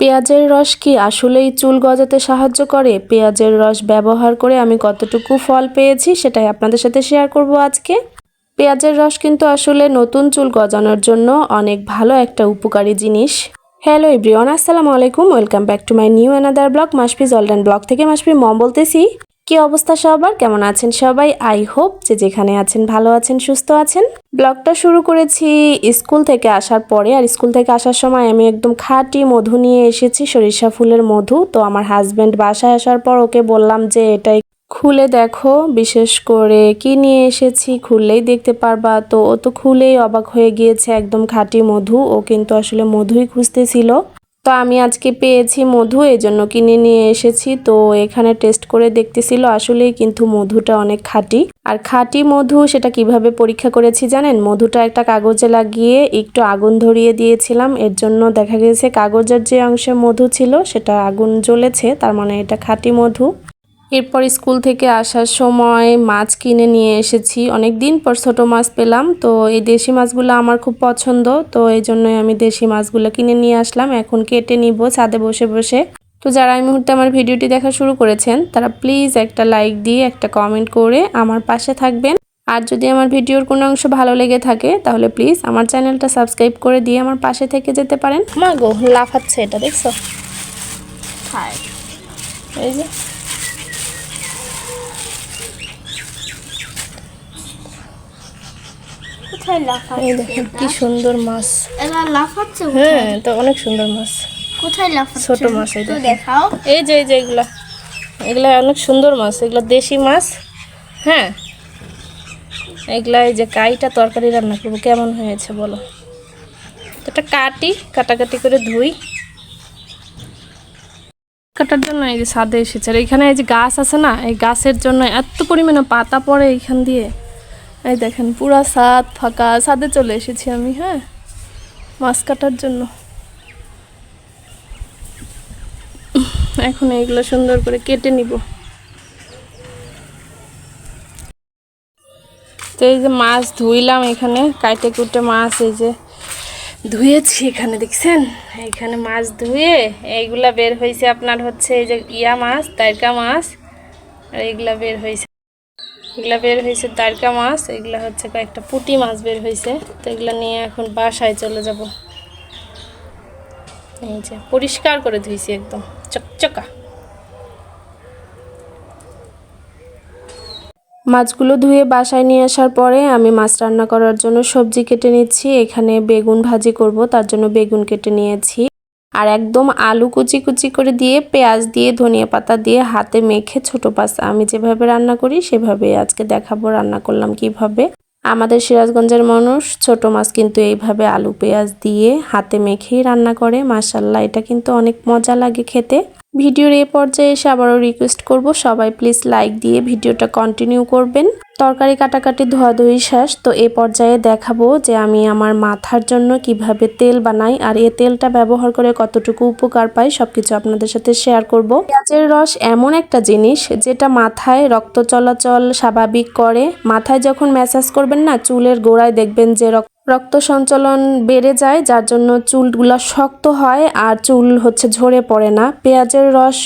পেঁয়াজের রস কি আসলেই চুল গজাতে সাহায্য করে? পেঁয়াজের রস ব্যবহার করে আমি কতটুকু ফল পেয়েছি সেটাই আপনাদের সাথে শেয়ার করব আজকে। পেঁয়াজের রস কিন্তু আসলে নতুন চুল গজানোর জন্য অনেক ভালো একটা উপকারী জিনিস। হ্যালো এভরিওয়ান আসসালামু আলাইকুম welcome back to my new another blog মাসপি অল্ডান ব্লগ থেকে মাসপি মম বলতেছি। কি অবস্থা সবার? কেমন আছেন সবাই? আই হোপ যে যেখানে আছেন, ভালো আছেন, সুস্থ আছেন। ব্লগটা শুরু করেছি স্কুল থেকে আসার পরে। আর স্কুল থেকে আসার সময় আমি একদম খাঁটি মধু নিয়ে এসেছি, সরিষা ফুলের মধু। তো আমার হাজব্যান্ড বাসায় আসার পর ওকে বললাম যে এটাই খুলে দেখো, বিশেষ করে কি নিয়ে এসেছি, খুললেই দেখতে পারবা। তো ও তো খুলেই অবাক হয়ে গিয়েছে, একদম খাঁটি মধু। ও কিন্তু আসলে মধুই খুঁজতেছিল। তো আমি আজকে পেয়েছি মধু এই জন্য কিনে নিয়ে এসেছি। তো এখানে টেস্ট করে দেখতেছিল, আসলেই কিন্তু মধুটা অনেক খাঁটি। আর খাঁটি মধু সেটা কীভাবে পরীক্ষা করেছি জানেন? মধুটা একটা কাগজে লাগিয়ে একটু আগুন ধরিয়ে দিয়েছিলাম। এর জন্য দেখা গেছে কাগজের যে অংশে মধু ছিল, সেটা আগুন জ্বলেছে, তার মানে এটা খাঁটি মধু। এরপর স্কুল থেকে আসার সময় মাছ কিনে নিয়ে এসেছি। অনেক দিন পর ছোটো মাছ পেলাম। তো এই দেশি মাছগুলো আমার খুব পছন্দ। তো এই জন্যই আমি দেশি মাছগুলো কিনে নিয়ে আসলাম। এখন কেটে নিব ছাদে বসে বসে। তো যারা এই মুহূর্তে আমার ভিডিওটি দেখা শুরু করেছেন, তারা প্লিজ একটা লাইক দিয়ে, একটা কমেন্ট করে আমার পাশে থাকবেন। আর যদি আমার ভিডিওর কোনো অংশ ভালো লেগে থাকে, তাহলে প্লিজ আমার চ্যানেলটা সাবস্ক্রাইব করে দিয়ে আমার পাশে থেকে যেতে পারেন। মা গো, লাফাচ্ছে এটা, দেখছ? হাই এই যে। কোথায় লাফাচ্ছে এই দেখেন কি সুন্দর মাছ। এরা লাফাচ্ছে হ্যাঁ তো অনেক সুন্দর মাছ। কোথায় লাফাচ্ছে? ছোট মাছ এই। দেখাও। এই যে এই যে এগুলা। এগুলা অনেক সুন্দর মাছ এগুলো দেশি মাছ। হ্যাঁ এগুলা এই যে কাইটা তরকারি রান্না করব কেমন হয়েছে বলো? তো এটা কাটি কাটাকাটি করে ধুই। কাটার জন্য এই যে ছাদে এসেছে। আর এখানে এই যে গাছ আছে না এই গাছের জন্য এত পরিমাণে পাতা পড়ে এইখান দিয়ে। এই দেখেন, পুরা ছাদ ফাঁকা। ছাদে চলে এসেছি আমি হ্যাঁ? মাছ কাটার জন্য। এখন এইগুলো সুন্দর করে কেটে নিব। তো এই যে মাছ ধুইলাম এখানে, কাইটে কুটে মাছ এই যে ধুয়েছি এখানে, দেখছেন? এখানে মাছ ধুয়ে এইগুলা বের হয়েছে আপনার হচ্ছে এই যে ইয়া মাছ তারকা মাছ, আর এইগুলা বের হয়েছে। এগুলা বের হয়েছে তারকা মাছ, এগুলা হচ্ছে কয়েকটা পুঁটি মাছ বের হয়েছে। তো এগুলা নিয়ে এখন বাসায় চলে যাব। এই যে পরিষ্কার করে ধুইছি একদম, চকচকা। মাছগুলো ধুয়ে বাসায় নিয়ে আসার পরে আমি মাছ রান্না করার জন্য সবজি কেটে নিচ্ছি। এখানে বেগুন ভাজি করব, তার জন্য বেগুন কেটে নিয়েছি। আর একদম আলু কুচি কুচি করে দিয়ে, পেঁয়াজ দিয়ে, ধনিয়া পাতা দিয়ে হাতে মেখে ছোট পাস আমি যেভাবে রান্না করি সেভাবে আজকে দেখাবো রান্না করলাম কীভাবে। আমাদের সিরাজগঞ্জের মানুষ ছোট মাছ কিন্তু এইভাবে আলু, পেঁয়াজ দিয়ে হাতে মেখেই রান্না করে। মাসাল্লাহ এটা কিন্তু অনেক মজা লাগে খেতে। ভিডিওর এ পর্যায়ে এসে আবারও রিকোয়েস্ট করব, সবাই প্লিজ লাইক দিয়ে ভিডিওটা কন্টিনিউ করবেন। তরকারি কাটাকাটি, ধোয়াধুয়ি শেষ, তো এ পর্যায়ে দেখাবো যে আমি আমার মাথার জন্য কীভাবে তেল বানাই আর এই তেলটা ব্যবহার করে কতটুকু উপকার পাই, সবকিছু আপনাদের সাথে শেয়ার করব। পেঁয়াজের রস এমন একটা জিনিস যেটা মাথায় রক্ত চলাচল স্বাভাবিক করে। মাথায় যখন ম্যাসাজ করবেন না, চুলের গোড়ায় দেখবেন যে রক্ত রক্ত সঞ্চালন বেড়ে যায়, যার জন্য চুলগুলা শক্ত হয় আর চুল হচ্ছে ঝরে পড়ে না। পেঁয়াজের রস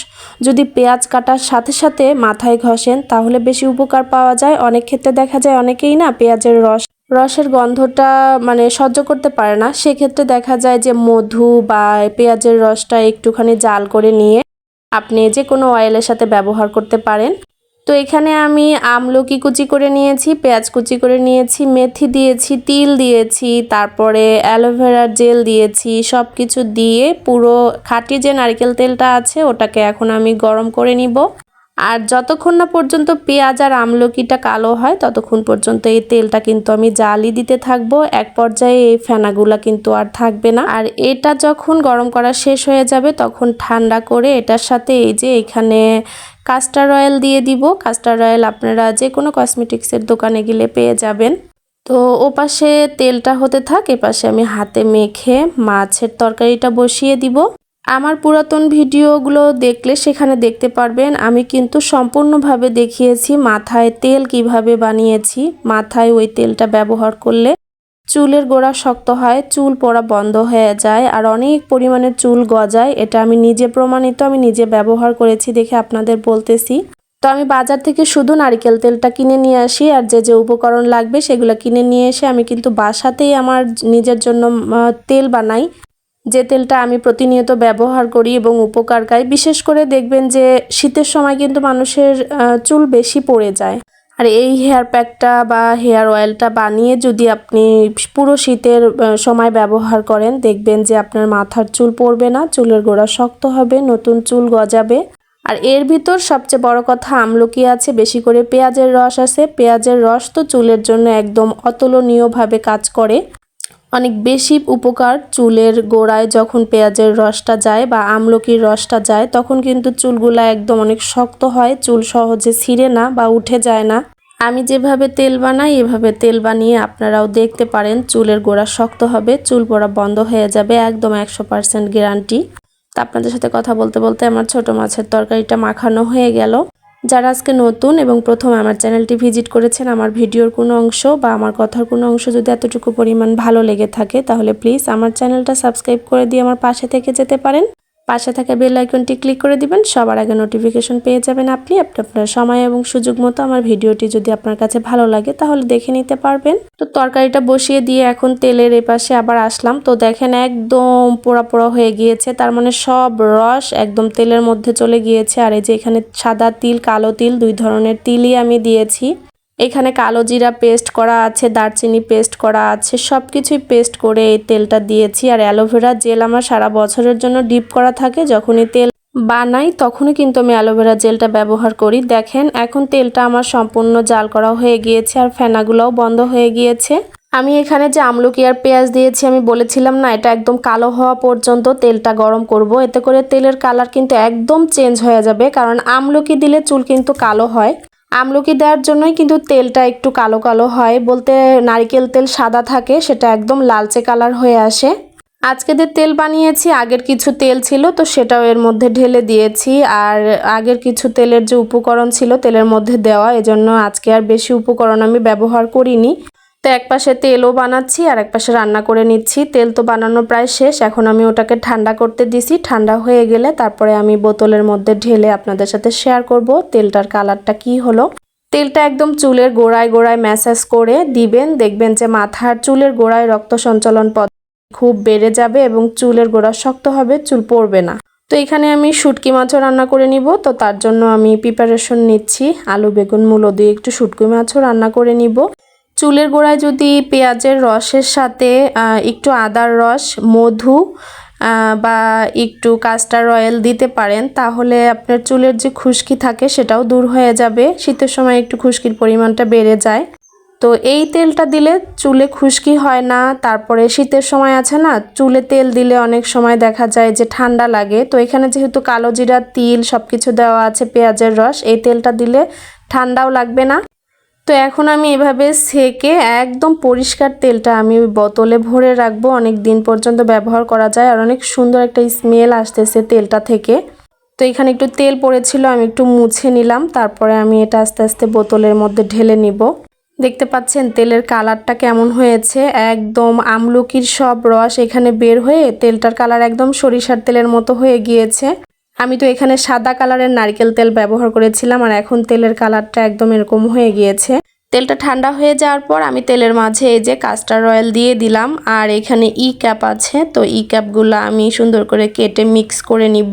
যদি পেঁয়াজ কাটার সাথে সাথে মাথায় ঘষেন, তাহলে বেশি উপকার পাওয়া যায়। অনেক ক্ষেত্রে দেখা যায় অনেকেই না পেঁয়াজের রস, রসের গন্ধটা মানে সহ্য করতে পারে না। সেক্ষেত্রে দেখা যায় যে মধু বা পেঁয়াজের রসটা একটুখানি জাল করে নিয়ে আপনি যে কোনো অয়েলের সাথে ব্যবহার করতে পারেন। তো এখানে আমি আমলকি কুচি করে নিয়েছি, পেঁয়াজ কুচি করে নিয়েছি, মেথি দিয়েছি, তিল দিয়েছি, তারপরে অ্যালোভেরার জেল দিয়েছি সব কিছু দিয়ে পুরো খাঁটি যে নারকেল তেলটা আছে ওটাকে এখন আমি গরম করে নিব। আর যতক্ষণ না পর্যন্ত পেঁয়াজ আর আমলকিটা কালো হয়, ততক্ষণ পর্যন্ত এই তেলটা কিন্তু আমি জালি দিতে থাকব। এক পর্যায়ে এই ফেনাগুলা কিন্তু আর থাকবে না। আর এটা যখন গরম করা শেষ হয়ে যাবে, তখন ঠান্ডা করে এটার সাথে এই যে এখানে কাস্টার অয়েল দিয়ে দিব। কাস্টার অয়েল আপনারা যে কোনো কসমেটিক্সের দোকানে গেলে পেয়ে যাবেন। তো ও পাশে তেলটা হতে থাক এ পাশে আমি হাতে মেখে মাছের তরকারিটা বসিয়ে দিব। আমার পুরাতন ভিডিওগুলো দেখলে সেখানে দেখতে পারবেন, আমি কিন্তু সম্পূর্ণভাবে দেখিয়েছি মাথায় তেল কীভাবে বানিয়েছি, মাথায় ওই তেলটা ব্যবহার করলে চুলের গোড়া শক্ত হয়, চুল পড়া বন্ধ হয়ে যায়, আর অনেক পরিমাণে চুল গজায়, এটা আমি নিজে প্রমাণিত, আমি নিজে ব্যবহার করেছি দেখে আপনাদের বলতেছি। তো আমি বাজার থেকে শুধু নারিকেল তেলটা কিনে নিয়ে আসি, আর যে যে উপকরণ লাগবে সেগুলো কিনে নিয়ে এসে আমি কিন্তু বাসাতেই আমার নিজের জন্য তেল বানাই। যে তেলটা আমি প্রতিনিয়ত ব্যবহার করি এবং উপকার খাই বিশেষ করে দেখবেন যে শীতের সময় কিন্তু মানুষের চুল বেশি পড়ে যায়। আর এই হেয়ার প্যাকটা বা হেয়ার অয়েলটা বানিয়ে যদি আপনি পুরো শীতের সময় ব্যবহার করেন, দেখবেন যে আপনার মাথার চুল পড়বে না, চুলের গোড়া শক্ত হবে, নতুন চুল গজাবে। আর এর ভিতর সবচেয়ে বড় কথা, আমলকি আছে, বেশি করে পেঁয়াজের রস আছে। পেঁয়াজের রস তো চুলের জন্য একদম অতুলনীয়ভাবে কাজ করে। অনেক বেশি উপকার চুলের গোড়ায় যখন পেঁয়াজের রসটা যায় বা আমলকির রসটা যায়, তখন কিন্তু চুলগুলা একদম অনেক শক্ত হয়, চুল সহজে ছিঁড়ে না বা উঠে যায় না। আমি যেভাবে তেল বানাই, এভাবে তেল বানিয়ে আপনারাও দেখতে পারেন চুলের গোড়া শক্ত হবে, চুল পড়া বন্ধ হয়ে যাবে, একদম একশো পার্সেন্ট গ্যারান্টি। তা আপনাদের সাথে কথা বলতে বলতে আমার ছোট মাছের তরকারিটা মাখানো হয়ে গেল। যারা আজকে নতুন এবং প্রথম আমার চ্যানেলটি ভিজিট করেছেন, আমার ভিডিওর কোনো অংশ বা আমার কথার কোনো অংশ যদি এতটুকু পরিমাণ ভালো লেগে থাকে, তাহলে প্লিজ আমার চ্যানেলটা সাবস্ক্রাইব করে দিয়ে আমার পাশে থেকে যেতে পারেন। পাশে থাকা বেল আইকনটি ক্লিক করে দিবেন, সবার আগে নোটিফিকেশন পেয়ে যাবেন আপনি আপনি। আপনার সময় এবং সুযোগ মতো আমার ভিডিওটি যদি আপনার কাছে ভালো লাগে তাহলে দেখে নিতে পারবেন। তো তরকারিটা বসিয়ে দিয়ে এখন তেলের এপাশে আবার আসলাম। তো দেখেন একদম পোড়া পোড়া হয়ে গিয়েছে, তার মানে সব রস একদম তেলের মধ্যে চলে গিয়েছে। আর এই যে এখানে সাদা তিল, কালো তিল, দুই ধরনের তিলই আমি দিয়েছি। এখানে কালো জিরা পেস্ট করা আছে, দারচিনি পেস্ট করা আছে সব কিছুই পেস্ট করে এই তেলটা দিয়েছি। আর অ্যালোভেরা জেল আমার সারা বছরের জন্য ডিপ করা থাকে, যখনই তেল বানাই তখনই কিন্তু আমি অ্যালোভেরা জেলটা ব্যবহার করি। দেখেন, এখন তেলটা আমার সম্পূর্ণ জাল করা হয়ে গিয়েছে আর ফেনাগুলোও বন্ধ হয়ে গিয়েছে। আমি এখানে যে আমলকি আর পেঁয়াজ দিয়েছি, আমি বলেছিলাম না, এটা একদম কালো হওয়া পর্যন্ত তেলটা গরম করব। এতে করে তেলের কালার কিন্তু একদম চেঞ্জ হয়ে যাবে, কারণ আমলকি দিলে চুল কিন্তু কালো হয়। আমলকি দেওয়ার জন্যই কিন্তু তেলটা একটু কালো কালো হয়। বলতে নারিকেল তেল সাদা থাকে, সেটা একদম লালচে কালার হয়ে আসে। আজকে যে তেল বানিয়েছি, আগের কিছু তেল ছিল, তো সেটাও এর মধ্যে ঢেলে দিয়েছি। আর আগের কিছু তেলের যে উপকরণ ছিল, তেলের মধ্যে দেওয়া, এজন্য আজকে আর বেশি উপকরণ আমি ব্যবহার করিনি। তো এক পাশে তেলও বানাচ্ছি আর এক পাশে রান্না করে নিচ্ছি। তেল তো বানানো প্রায় শেষ, এখন আমি ওটাকে ঠান্ডা করতে দিছি। ঠান্ডা হয়ে গেলে তারপরে আমি বোতলের মধ্যে ঢেলে আপনাদের সাথে শেয়ার করব তেলটার কালারটা কি হলো। তেলটা একদম চুলের গোড়ায় গোড়ায় ম্যাসাজ করে দিবেন। দেখবেন যে মাথার চুলের গোড়ায় রক্ত সঞ্চালন পথ খুব বেড়ে যাবে এবং চুলের গোড়া শক্ত হবে, চুল পড়বে না। তো এখানে আমি শুটকি মাছও রান্না করে নিব। তো তার জন্য আমি প্রিপারেশন নিচ্ছি। আলু, বেগুন, মূলো দিয়ে একটু শুটকি মাছও রান্না করে নিব। চুলের গোড়ায় যদি পেঁয়াজের রসের সাথে একটু আদার রস, মধু বা একটু কাস্টার অয়েল দিতে পারেন, তাহলে আপনার চুলের যে খুশকি থাকে সেটাও দূর হয়ে যাবে। শীতের সময় একটু খুশকির পরিমাণটা বেড়ে যায়। তো এই তেলটা দিলে চুলে খুশকি হয় না, তারপরে শীতের সময় আছে না, চুলে তেল দিলে অনেক সময় দেখা যায় যে ঠান্ডা লাগে। তো এখানে যেহেতু কালো জিরা, তিল সব কিছু দেওয়া আছে, পেঁয়াজের রস, এই তেলটা দিলে ঠান্ডাও লাগবে না। তো এখন আমি এভাবে সেকে একদম পরিষ্কার তেলটা আমি বোতলে ভরে রাখব। অনেক দিন পর্যন্ত ব্যবহার করা যায় আর অনেক সুন্দর একটা স্মেল আসতেছে তেলটা থেকে। তো এখানে একটু তেল পড়েছিল, আমি একটু মুছে নিলাম, তারপরে আমি এটা আস্তে আস্তে বোতলের মধ্যে ঢেলে নিব। দেখতে পাচ্ছেন তেলের কালারটা কেমন হয়েছে? একদম আমলকির সব রস এখানে বের হয়ে তেলটার কালার একদম সরিষার তেলের মতো হয়ে গিয়েছে। আমি তো এখানে সাদা কালারের নারকেল তেল ব্যবহার করেছিলাম আর এখন তেলের কালারটা একদম এরকম হয়ে গিয়েছে। তেলটা ঠান্ডা হয়ে যাওয়ার পর আমি তেলের মাঝে এই যে কাস্টার অয়েল দিয়ে দিলাম আর এখানে ই ক্যাপ আছে, তো ই ক্যাপগুলো আমি সুন্দর করে কেটে মিক্স করে নিব।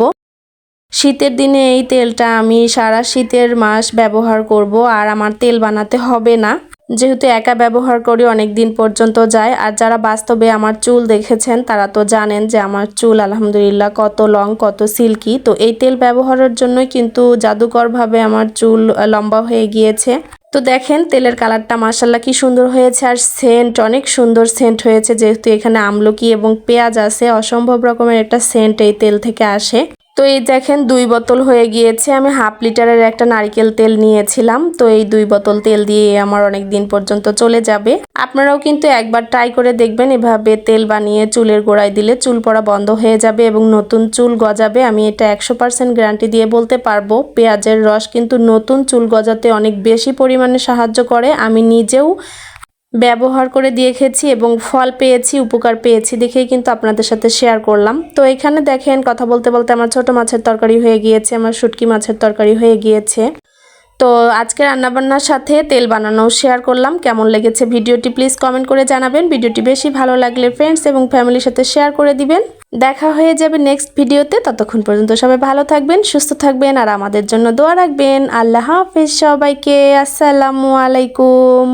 শীতের দিনে এই তেলটা আমি সারা শীতের মাস ব্যবহার করব আর আমার তেল বানাতে হবে না। যেহেতু একা ব্যবহার করি অনেক দিন পর্যন্ত যায়। আর যারা বাস্তবে আমার চুল দেখেছেন, তারা তো জানেন যে আমার চুল আলহামদুলিল্লাহ কত লং, কত সিল্কি। তো এই তেল ব্যবহারের জন্যই কিন্তু জাদুকরভাবে আমার চুল লম্বা হয়ে গিয়েছে। তো দেখেন, তেলের কালারটা মাসাল্লাহ কি সুন্দর হয়েছে। আর সেন্ট, অনেক সুন্দর সেন্ট হয়েছে। যেহেতু এখানে আমলকি এবং পেঁয়াজ আছে, অসম্ভব রকমের একটা সেন্ট এই তেল থেকে আসে। তো এই দেখেন দুই বোতল হয়ে গিয়েছে। আমি হাফ লিটারের একটা নারকেল তেল নিয়েছিলাম। তো এই দুই বোতল তেল দিয়ে আমার অনেক দিন পর্যন্ত চলে যাবে। আপনারাও কিন্তু একবার ট্রাই করে দেখবেন। এভাবে তেল বানিয়ে চুলের গোড়ায় দিলে চুল পড়া বন্ধ হয়ে যাবে এবং নতুন চুল গজাবে। আমি এটা একশো পার্সেন্ট গ্যারান্টি দিয়ে বলতে পারব। পেঁয়াজের রস কিন্তু নতুন চুল গজাতে অনেক বেশি পরিমাণে সাহায্য করে। আমি নিজেও ব্যবহার করে দিয়ে খেয়েছি এবং ফল পেয়েছি, উপকার পেয়েছি দেখেই কিন্তু আপনাদের সাথে শেয়ার করলাম। তো এখানে দেখেন, কথা বলতে বলতে আমার ছোট মাছের তরকারি হয়ে গিয়েছে, আমার শুটকি মাছের তরকারি হয়ে গিয়েছে। তো আজকে রান্নাবান্নার সাথে তেল বানানো শেয়ার করলাম, কেমন লেগেছে ভিডিওটি প্লিজ কমেন্ট করে জানাবেন। ভিডিওটি বেশি ভালো লাগলে ফ্রেন্ডস এবং ফ্যামিলির সাথে শেয়ার করে দিবেন। দেখা হয়ে যাবে নেক্সট ভিডিওতে, ততক্ষণ পর্যন্ত সবাই ভালো থাকবেন, সুস্থ থাকবেন আর আমাদের জন্য দোয়া রাখবেন। আল্লাহ হাফিজ সবাইকে, আসসালামু আলাইকুম।